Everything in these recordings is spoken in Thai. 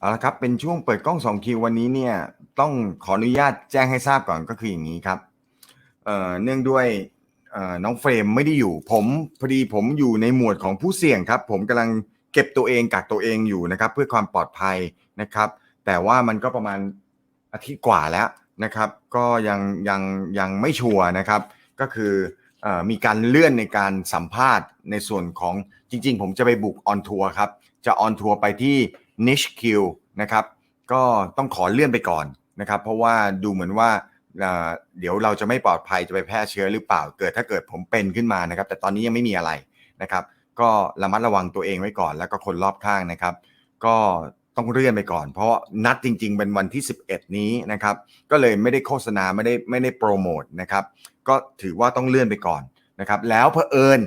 เอาละครับ เป็นช่วงเปิดกล้อง2คิววันนี้เนี่ยต้องขออนุญาตแจ้งให้ทราบก่อนก็คืออย่างนี้ครับเอ่อเนื่องด้วยน้องเฟรมไม่ได้อยู่ ผมพอดีผมอยู่ในหมวดของผู้เสี่ยงครับ ผมกำลังเก็บตัวเองกักตัวเองอยู่นะครับ เพื่อความปลอดภัยนะครับ แต่ว่ามันก็ประมาณอาทิตย์กว่าแล้วนะครับ ก็ยังยังยังไม่ชัวร์นะครับ ก็คืออมีการเลื่อนในการสัมภาษณ์ในส่วนของจริง ๆ ผมจะไปบุกออนทัวร์ครับจะออนทัวร์ไปที่ Niche Q นะครับก็ต้องขอเลื่อนไปก่อนนะครับเพราะว่าดูเหมือนว่าเอ่อเดี๋ยวเราจะไม่ปลอดภัยจะไปแพร่เชื้อหรือเปล่าเกิดถ้าเกิดผมเป็นขึ้นมานะครับ แต่ตอนนี้ยังไม่มีอะไรนะครับ ก็ระมัดระวังตัวเองไว้ก่อน แล้วก็คนรอบข้างนะครับ ก็ต้องเลื่อนไปก่อน เพราะนัดจริง ๆ เป็นวันที่ 11 นี้นะครับ ก็เลยไม่ได้โฆษณาไม่ได้ไม่ได้โปรโมทนะครับ ก็ถือว่าต้องเลื่อนไปก่อนนะครับ แล้วเพอเอิญ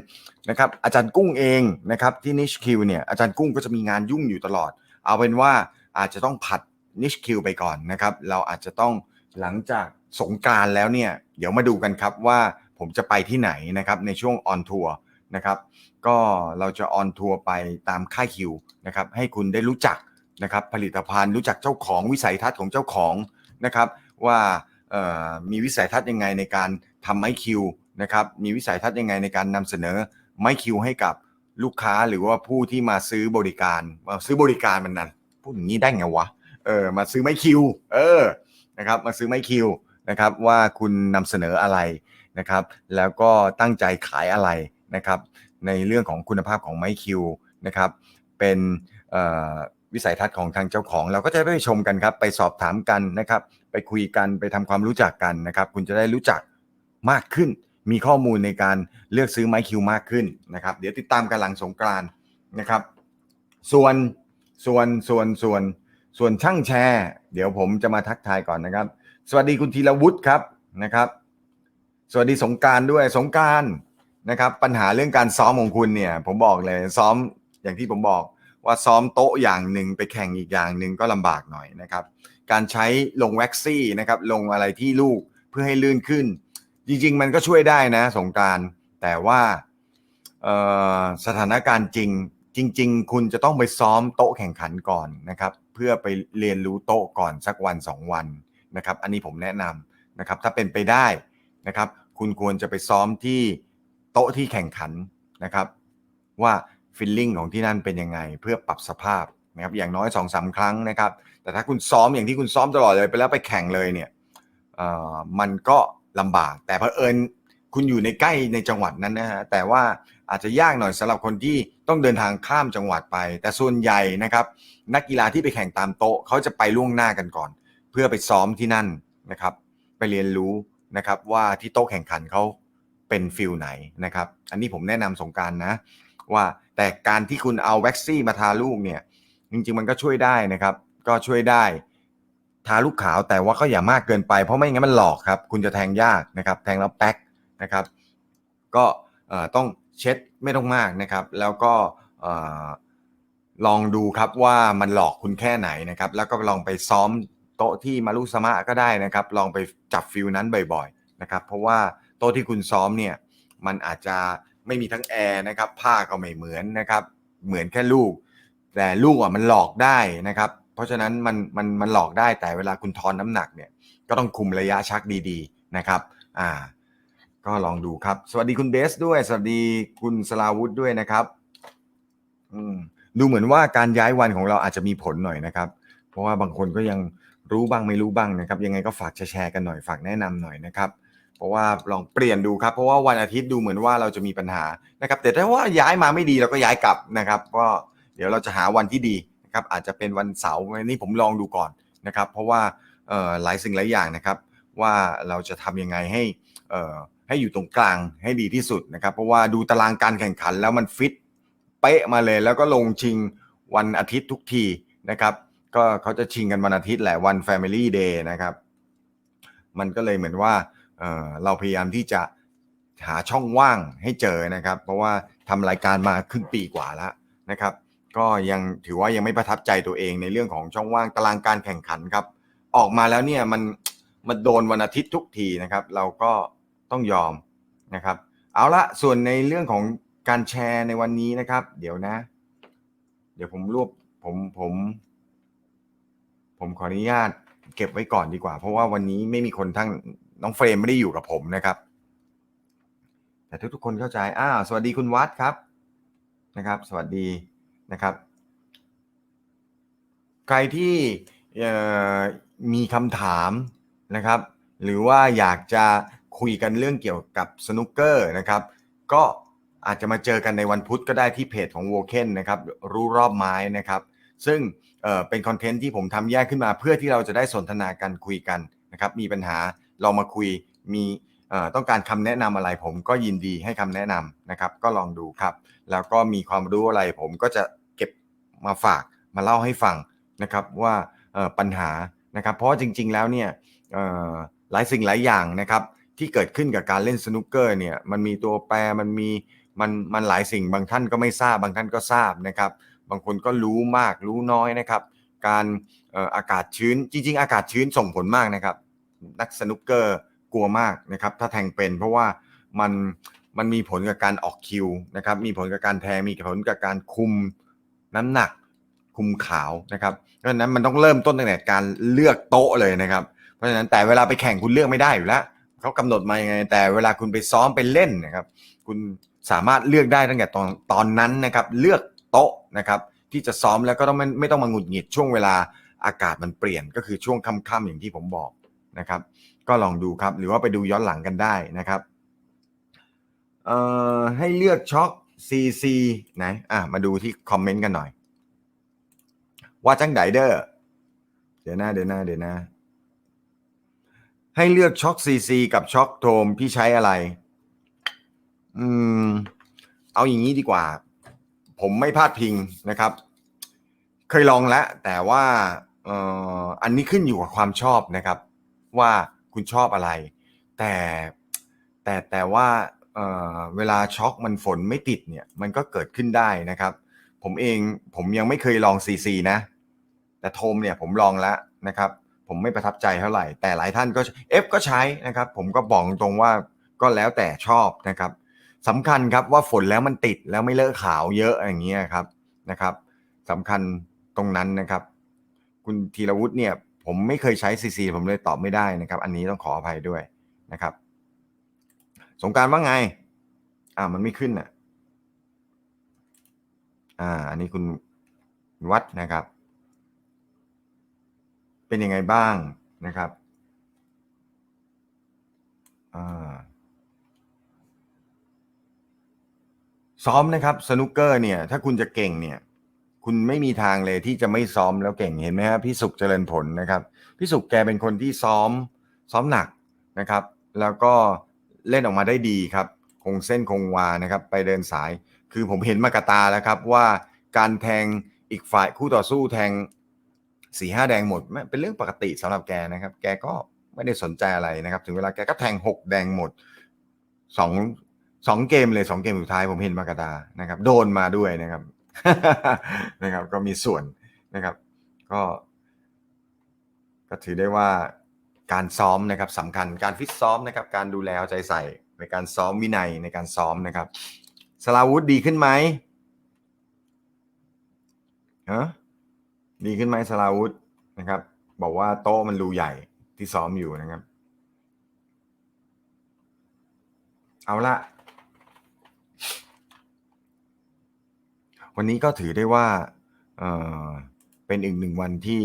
นะครับอาจารย์กุ้งเองนะครับที่นิชคิวเนี่ยอาจารย์กุ้งก็จะมีงานยุ่งอยู่ตลอด เอาเป็นว่าอาจจะต้องผัดนิชคิวไปก่อนนะครับ เราอาจจะต้องหลังจากสงการแล้วเนี่ย เดี๋ยวมาดูกันครับว่าผมจะไปที่ไหนนะครับในช่วงออนทัวร์นะครับ ก็เราจะออนทัวร์ไปตามค่ายคิวนะครับ ให้คุณได้รู้จักนะครับผลิตภัณฑ์รู้จักเจ้าของวิสัยทัศน์ของเจ้าของนะครับ ว่ามีวิสัยทัศน์ยังไงในการทำไม้คิวนะครับ มีวิสัยทัศน์ยังไงในการนำเสนอไม้คิวให้กับ ลูกค้าหรือว่าผู้ที่มาซื้อบริการมาซื้อบริการมันนั่นพูดอย่างนี้ได้ไงวะเออมาซื้อไม้คิว เออนะครับ มาซื้อไม้คิวนะครับ ว่าคุณนำเสนออะไรนะครับ แล้วก็ตั้งใจขายอะไรนะครับ ในเรื่องของคุณภาพของไม้คิวนะครับ เป็นวิสัยทัศน์ของทางเจ้าของ เราก็จะไปชมกันครับ ไปสอบถามกันนะครับ ไปคุยกันไปทำความรู้จักกันนะครับ คุณจะได้รู้จักมากขึ้น มีข้อมูลในการเลือกซื้อไม้คิวมากขึ้นนะครับ เดี๋ยวติดตามกันหลังสงกรานนะครับ ส่วนส่วนส่วนส่วนส่วนช่างแชร์ เดี๋ยวผมจะมาทักทายก่อนนะครับ สวัสดีคุณธีรวุฒิครับนะครับ สวัสดีสงการด้วยสงการนะครับ ปัญหาเรื่องการซ้อมของคุณเนี่ย ผมบอกเลยซ้อมอย่างที่ผมบอกว่าซ้อมโต๊ะอย่างหนึ่งไปแข่งอีกอย่างหนึ่งก็ลำบากหน่อยนะครับ การใช้ลงแว็กซี่นะครับลงอะไรที่ลูกเพื่อให้ลื่นขึ้น จริง ๆ มันก็ช่วยได้นะ สงการแต่ว่าสถานการณ์จริง จริง ๆ คุณจะต้องไปซ้อมโต๊ะแข่งขันก่อนนะครับ เพื่อไปเรียนรู้โต๊ะก่อนสักวันสองวันนะครับ อันนี้ผมแนะนำนะครับ ถ้าเป็นไปได้นะครับ คุณควรจะไปซ้อมที่โต๊ะที่แข่งขันนะครับ ว่าฟิลลิ่งของที่นั่นเป็นยังไง เพื่อปรับสภาพนะครับอย่างน้อย2อสาครั้งนะครับ แต่ถ้าคุณซ้อมอย่างที่คุณซ้อมตลอดเลยไปแล้วไปแข่งเลยเนี่ยมันก็ ลำบาก แต่เพอเอิญคุณอยู่ในใกล้ในจังหวัดนั้นนะฮะแต่ว่าอาจจะยากหน่อยสำหรับคนที่ต้องเดินทางข้ามจังหวัดไป แต่ส่วนใหญ่นะครับนักกีฬาที่ไปแข่งตามโต๊ะเขาจะไปล่วงหน้ากันก่อน เพื่อไปซ้อมที่นั่นนะครับไปเรียนรู้นะครับว่าที่โต๊ะแข่งขันเขาเป็นฟิลไหนนะครับ อันนี้ผมแนะนำสงการนะ ว่าแต่การที่คุณเอาแว็กซี่มาทาลูกเนี่ยจริงๆมันก็ช่วยได้นะครับ ก็ช่วยได้ ทาลูกขาวแต่ว่าก็อย่ามากเกินไปเพราะไม่งั้นมันหลอกครับ คุณจะแทงยากนะครับ แทงแล้วแป๊กนะครับ ก็ต้องเช็ดไม่ต้องมากนะครับ แล้วก็ลองดูครับว่ามันหลอกคุณแค่ไหนนะครับ แล้วก็ลองไปซ้อมโต๊ะที่มารุสมะก็ได้นะครับ ลองไปจับฟิลนั้นบ่อยๆนะครับ เพราะว่าโต๊ะที่คุณซ้อมเนี่ยมันอาจจะไม่มีทั้งแอร์นะครับ ผ้าก็ไม่เหมือนนะครับ เหมือนแค่ลูก แต่ลูกอะมันหลอกได้นะครับ เพราะฉะนั้นมันมันมันหลอกได้แต่เวลาคุณทอนน้ำหนักเนี่ยก็ต้องคุมระยะชักดีๆนะครับอ่าก็ลองดูครับ สวัสดีคุณเบสด้วย สวัสดีคุณสลาวุธด้วยนะครับอืมดูเหมือนว่าการย้ายวันของเราอาจจะมีผลหน่อยนะครับ เพราะว่าบางคนก็ยังรู้บ้างไม่รู้บ้างนะครับ ยังไงก็ฝากแชร์กันหน่อยฝากแนะนำหน่อยนะครับ เพราะว่าลองเปลี่ยนดูครับ เพราะว่าวันอาทิตย์ดูเหมือนว่าเราจะมีปัญหานะครับ แต่ถ้าว่าย้ายมาไม่ดีเราก็ย้ายกลับนะครับ ก็เดี๋ยวเราจะหาวันที่ดี นะครับอาจจะเป็นวันเสาร์นี่ผมลองดูก่อนนะครับ เพราะว่าหลายสิ่งหลายอย่างนะครับ ว่าเราจะทำยังไงให้ให้อยู่ตรงกลางให้ดีที่สุดนะครับ เพราะว่าดูตารางการแข่งขันแล้วมันฟิตเป๊ะมาเลย แล้วก็ลงชิงวันอาทิตย์ทุกทีนะครับก็เขาจะชิงกันวันอาทิตย์แหละวัน Family Day นะครับ มันก็เลยเหมือนว่าเเราพยายามที่จะหาช่องว่างให้เจอนะครับ เพราะว่าทำรายการมาครึ่งปีกว่าแล้วนะครับ ก็ยังถือว่ายังไม่ประทับใจตัวเองในเรื่องของช่องว่างตารางการแข่งขันครับ ออกมาแล้วเนี่ยมันมันโดนวันอาทิตย์ทุกทีนะครับ เราก็ต้องยอมนะครับ เอาละส่วนในเรื่องของการแชร์ในวันนี้นะครับ เดี๋ยวนะ เดี๋ยวผมรวบผมผม ผมขออนุญาตเก็บไว้ก่อนดีกว่า เพราะว่าวันนี้ไม่มีคนทั้งน้องเฟรมไม่ได้อยู่กับผมนะครับ แต่ทุกๆคนเข้าใจอ้าวสวัสดีคุณวัดครับนะครับ สวัสดี นะครับใครที่มีคำถามนะครับ หรือว่าอยากจะคุยกันเรื่องเกี่ยวกับสนุกเกอร์นะครับ ก็อาจจะมาเจอกันในวันพุธก็ได้ที่เพจของ w o k e n นะครับรู้รอบไม้นะครับ ซึ่งเเป็นคอนเทนต์ที่ผมทำแยกขึ้นมา เพื่อที่เราจะได้สนทนากันคุยกันนะครับ มีปัญหาเรามาคุยมีต้องการคำแนะนำอะไรผมก็ยินดีให้คำแนะนำนะครับ ก็ลองดูครับ แล้วก็มีความรู้อะไรผมก็จะ มาฝากมาเล่าให้ฟังนะครับว่าปัญหานะครับเพราะจริง ๆ แล้วเนี่ยหลายสิ่งหลายอย่างนะครับที่เกิดขึ้นกับการเล่นสนุกเกอร์เนี่ยมันมีตัวแปรมันมีมันมันหลายสิ่งบางท่านก็ไม่ทราบบางท่านก็ทราบนะครับ บางคนก็รู้มากรู้น้อยนะครับ การอากาศชื้นจริง ๆ อากาศชื้นส่งผลมากนะครับ นักสนุกเกอร์กลัวมากนะครับ ถ้าแทงเป็นเพราะว่ามันมันมีผลกับการออกคิวนะครับ มีผลกับการแทงมีผลกับการคุม น้ำหนักคุมขาวนะครับเพราะฉะนั้นมันต้องเริ่มต้นตั้งแต่การเลือกโต๊ะเลยนะครับ เพราะฉะนั้นแต่เวลาไปแข่งคุณเลือกไม่ได้อยู่แล้วเขากำหนดมายังไง แต่เวลาคุณไปซ้อมไปเล่นนะครับ คุณสามารถเลือกได้ตั้งแต่ตอนตอนนั้นนะครับ เลือกโต๊ะนะครับ ที่จะซ้อมแล้วก็ต้องไม่ไม่ต้องมาหงุดหงิดช่วงเวลาอากาศมันเปลี่ยนก็คือช่วงค่ำๆอย่างที่ผมบอกนะครับ ก็ลองดูครับ หรือว่าไปดูย้อนหลังกันได้นะครับให้เลือกช็อค CC ไหนอะมาดูที่คอมเมนต์กันหน่อย ว่าจังไดเดอร์เดี๋ยวนะเดี๋ยวนะเดี๋ยวนะให้เลือกช็อค CC กับช็อคโทมพี่ใช้อะไร อืม เอาอย่างนี้ดีกว่า ผมไม่พลาดพิงนะครับ เคยลองแล้ว แต่ว่าเอออันนี้ขึ้นอยู่กับความชอบนะครับ ว่าคุณชอบอะไร แต่แต่แต่ว่า เวลาช็อกมันฝนไม่ติดเนี่ยมันก็เกิดขึ้นได้นะครับ ผมเองผมยังไม่เคยลอง CC นะ แต่โทมเนี่ยผมลองแล้วนะครับ ผมไม่ประทับใจเท่าไหร่ แต่หลายท่านก็ F ก็ใช้นะครับ ผมก็บอกตรงว่าก็แล้วแต่ชอบนะครับสำคัญครับว่าฝนแล้วมันติดแล้วไม่เลอะขาวเยอะอย่างเงี้ยครับนะครับสำคัญตรงนั้นนะครับ คุณธีรวุฒิเนี่ยผมไม่เคยใช้ CC ผมเลยตอบไม่ได้นะครับ อันนี้ต้องขออภัยด้วยนะครับ สงการว่าไง อ่ามันไม่ขึ้นอะ อ่า อันนี้คุณวัดนะครับ เป็นยังไงบ้างนะครับ อ่า ซ้อมนะครับ สนุกเกอร์เนี่ย ถ้าคุณจะเก่งเนี่ยคุณไม่มีทางเลยที่จะไม่ซ้อมแล้วเก่งเห็นไหมครับพี่สุขเจริญผลนะครับพี่สุขแกเป็นคนที่ซ้อมซ้อมหนักนะครับ แล้วก็ เล่นออกมาได้ดีครับ คงเส้นคงวานะครับ ไปเดินสาย คือผมเห็นมากตาแล้วครับว่าการแทงอีกฝ่ายคู่ต่อสู้แทงสี่ห้าแดงหมดเป็นเรื่องปกติสำหรับแกนะครับ แกก็ไม่ได้สนใจอะไรนะครับ ถึงเวลาแกก็แทงหกแดงหมดสองสองเกมเลยสองเกมสุดท้ายผมเห็นมากตานะครับ โดนมาด้วยนะครับนะครับ ก็มีส่วนนะครับ ก็ ก็ถือได้ว่า การซ้อมนะครับสำคัญการฟิตซ้อมนะครับการดูแลเอาใจใส่ในการซ้อมวินัยในการซ้อมนะครับสลาวุธดีขึ้นไหมฮะดีขึ้นไหมสลาวุธนะครับ บอกว่าโต๊ะมันรูใหญ่ที่ซ้อมอยู่นะครับ เอาละวันนี้ก็ถือได้ว่าเเป็นอีกหนึ่งวันที่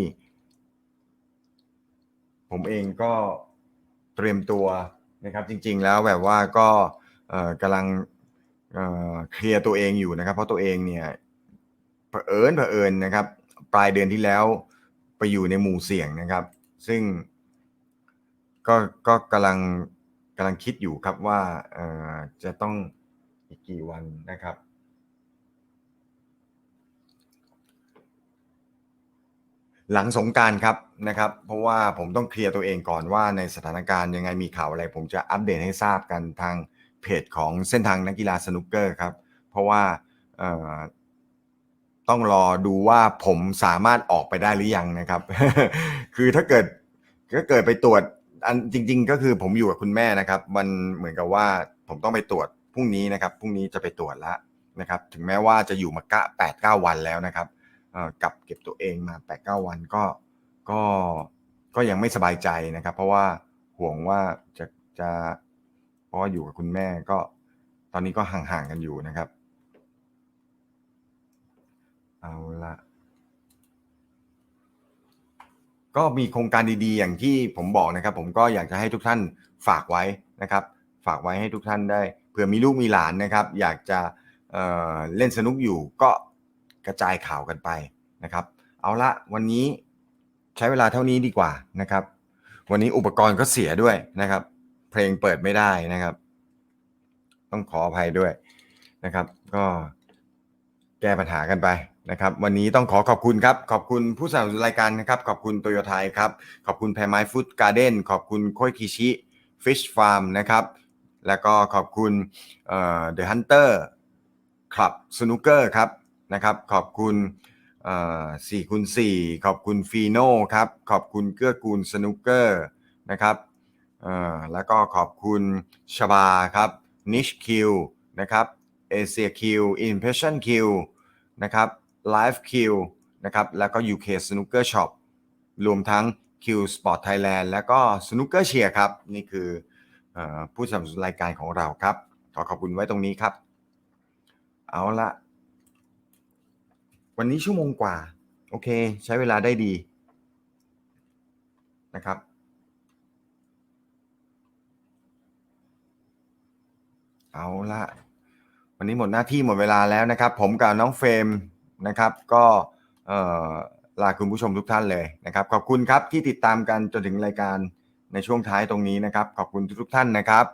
ผมเองก็เตรียมตัวนะครับ จริง ๆ แล้วแบบว่าก็กำลังเคลียร์ตัวเองอยู่นะครับ เพราะตัวเองเนี่ยเผอิญเผอิญนะครับ ปลายเดือนที่แล้วไปอยู่ในหมู่เสี่ยงนะครับ ซึ่งก็ก็กำลังกำลังคิดอยู่ครับว่าจะต้องอีกกี่วันนะครับ หลังสงการครับนะครับเพราะว่าผมต้องเคลียร์ตัวเองก่อนว่าในสถานการณ์ยังไงมีข่าวอะไร ผมจะอัปเดตให้ทราบกันทางเพจของเส้นทางนักกีฬาสนุกเกอร์ครับ เพราะว่าต้องรอดูว่าผมสามารถออกไปได้หรือยังนะครับ คือถ้าเกิดถ้าเกิดไปตรวจอันจริง ๆ ก็คือผมอยู่กับคุณแม่นะครับ มันเหมือนกับว่าผมต้องไปตรวจพรุ่งนี้นะครับพรุ่งนี้จะไปตรวจแล้วนะครับ ถึงแม้ว่าจะอยู่มากะแปดเก้าวันแล้วนะครับ กับเก็บตัวเองมาแปดเก้าวันก็ก็ก็ยังไม่สบายใจนะครับ เพราะว่าห่วงว่าจะจะเพราะว่าอยู่กับคุณแม่ก็ตอนนี้ก็ห่างๆกันอยู่นะครับ เอาละก็มีโครงการดีๆ อย่างที่ผมบอกนะครับ ผมก็อยากจะให้ทุกท่านฝากไว้นะครับ ฝากไว้ให้ทุกท่านได้เผื่อมีลูกมีหลานนะครับ อยากจะเออเล่นสนุกอยู่ก็ กระจายข่าวกันไปนะครับ เอาละวันนี้ใช้เวลาเท่านี้ดีกว่านะครับ วันนี้อุปกรณ์ก็เสียด้วยนะครับ เพลงเปิดไม่ได้นะครับ ต้องขออภัยด้วยนะครับ ก็แก้ปัญหากันไปนะครับ วันนี้ต้องขอขอบคุณครับ ขอบคุณผู้สนับสนุนรายการนะครับ ขอบคุณโตโยไทยครับ ขอบคุณแพรไม้ฟู้ดการ์เด้นขอบคุณโคยคิชิฟิชฟาร์มนะครับ แล้วก็ขอบคุณเอ่อ The Hunter คลับสนุกเกอร์ครับ นะครับ ขอบคุณเอ่อ4คูณ4ขอบคุณฟีโน่ครับ ขอบคุณเกื้อกูลสนุกเกอร์นะครับเอ่อแล้วก็ขอบคุณชบาครับนิชคิวนะครับเอเชียคิวอินเพรสชั่นคิวนะครับไลฟ์คิวนะครับแล้วก็ UK Snooker Shop รวมทั้ง Q Sport Thailand แล้วก็ Snooker Cheer ครับ นี่คือออผู้สนับสนุนรายการของเราครับ ขอขอบคุณไว้ตรงนี้ครับ เอาละ วันนี้ชั่วโมงกว่า โอเค ใช้เวลาได้ดีนะครับ เอาละวันนี้หมดหน้าที่หมดเวลาแล้วนะครับ ผมกับน้องเฟรมนะครับ ก็ลาคุณผู้ชมทุกท่านเลยนะครับ ขอบคุณครับที่ติดตามกันจนถึงรายการในช่วงท้ายตรงนี้นะครับ ขอบคุณทุกท่านนะครับ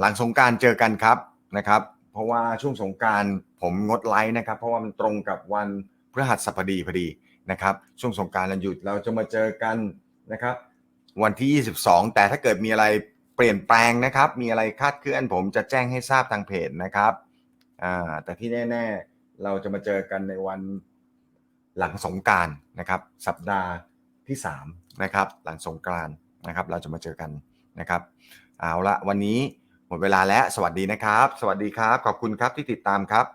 หลังสงการเจอกันครับนะครับ เพราะว่าช่วงสงการ ผมงดไลฟ์นะครับ เพราะว่ามันตรงกับวันพฤหัสบดีพอดีนะครับ ช่วงสงกรารเราหยุดเราจะมาเจอกันนะครับ วันที่ 22 แต่ถ้าเกิดมีอะไรเปลี่ยนแปลงนะครับ มีอะไรคาดเคลื่อนผมจะแจ้งให้ทราบทางเพจนะครับอ่าแต่ที่แน่ ๆ เราจะมาเจอกันในวันหลังสงการนะครับ สัปดาห์ที่3นะครับ หลังสงกานต์นะครับ เราจะมาเจอกันนะครับ เอาละวันนี้หมดเวลาแล้ว สวัสดีนะครับ สวัสดีครับ ขอบคุณครับที่ติดตามครับ